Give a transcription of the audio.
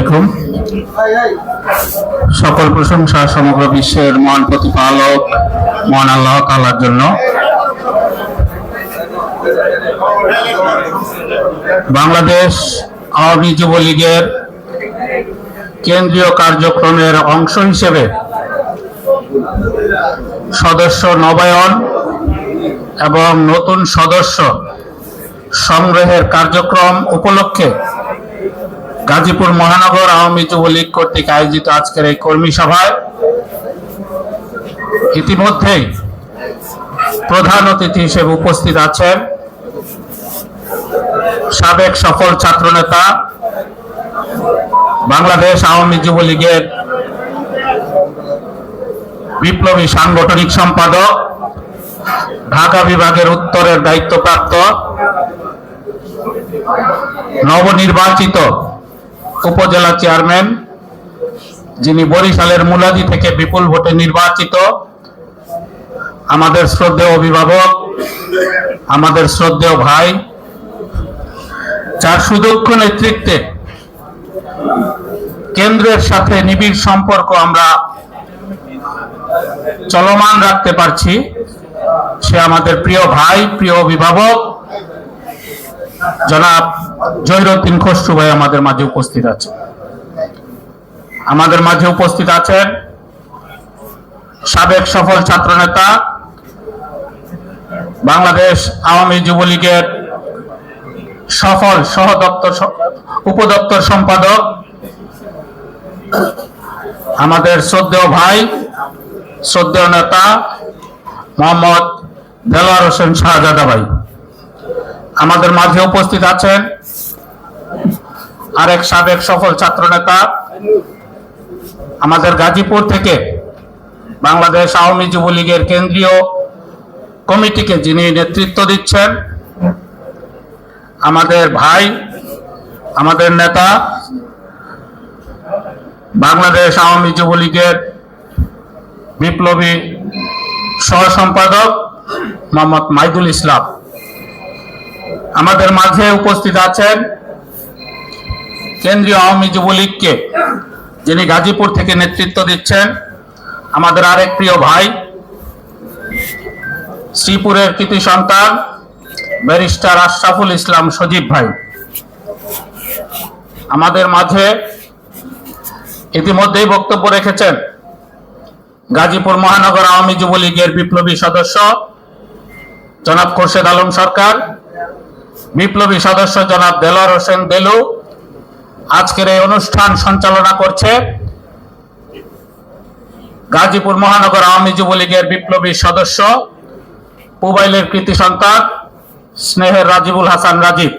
আলাইকুম। সকল প্রশংসা সমগ্র বিশ্বের মহান প্রতিপালক, মহান আল্লাহ তাআলার জন্য। বাংলাদেশ আওয়ামী যুবলীগের কেন্দ্রীয় কার্যক্রমের অংশ হিসেবে সদস্য নবায়ন এবং নতুন সদস্য সংগ্রহের কার্যক্রম উপলক্ষে গাজীপুর মহানগর আওয়ামী যুবলীগ কর্তৃক আয়োজিত আজকের এই কর্মী সভায় ইতিমধ্যেই প্রধান অতিথি হিসেবে উপস্থিত আছেন সাবেক সফল ছাত্রনেতা বাংলাদেশ আওয়ামী যুবলীগের বিপ্লবী সাংগঠনিক সম্পাদক, ঢাকা বিভাগের উত্তরের দায়িত্বপ্রাপ্ত নবনির্বাচিত উপজেলা চেয়ারম্যান, যিনি বরিশালের মুলাদি থেকে বিপুল ভোটে নির্বাচিত, আমাদের শ্রদ্ধেয় অভিভাবক, আমাদের শ্রদ্ধেয় ভাই, যার সুদক্ষ নেতৃত্বে কেন্দ্রের সাথে নিবিড় সম্পর্ক আমরা চলমান রাখতে পারছি, সে আমাদের প্রিয় ভাই, প্রিয় অভিভাবক জনাব জহিরুদ্দিন খসরু ভাই আমাদের মাঝে উপস্থিত আছে আমাদের মাঝে উপস্থিত আছেন সাবেক সফল ছাত্রনেতা বাংলাদেশ আওয়ামী যুবলীগের সফল সহ দপ্তর উপদপ্তর সম্পাদক আমাদের শ্রদ্ধেয় ভাই, শ্রদ্ধেয় নেতা মোহাম্মদ দেলোয়ার হোসেন শাহজাদা ভাই। আমাদের মাঝে উপস্থিত আছেন আরেক সাবেক সফল ছাত্রনেতা আমাদের গাজীপুর থেকে বাংলাদেশ আওয়ামী যুবলীগের কেন্দ্রীয় কমিটিকে যিনি নেতৃত্ব দিচ্ছেন, আমাদের ভাই, আমাদের নেতা, বাংলাদেশ আওয়ামী যুবলীগের বিপ্লবী সহ সম্পাদক মোহাম্মদ মাইদুল ইসলাম। আমাদের মাঝে উপস্থিত আছেন কেন্দ্রীয় আওয়ামী যুবলীগকে, যিনি গাজীপুর থেকে নেতৃত্ব দিচ্ছেন, আমাদের আরেক প্রিয় ভাই, শ্রীপুরের কৃতি সন্তান, ব্যারিস্টার আশরাফুল ইসলাম সজীব ভাই। আমাদের মাঝে ইতিমধ্যেই বক্তব্য রেখেছেন গাজীপুর মহানগর আওয়ামী যুবলীগের বিপ্লবী সদস্য, জনাব খোরশেদ আলম সরকার। বিপ্লবী সদস্য জনাব দেলোয়ার হোসেন বেলু আজকের এই অনুষ্ঠান সঞ্চালনা করছে গাজীপুর মহানগর আওয়ামী যুবলীগের বিপ্লবী সদস্য মোবাইলের কৃতি সন্তান, স্নেহের রাজিবুল হাসান রাজীব।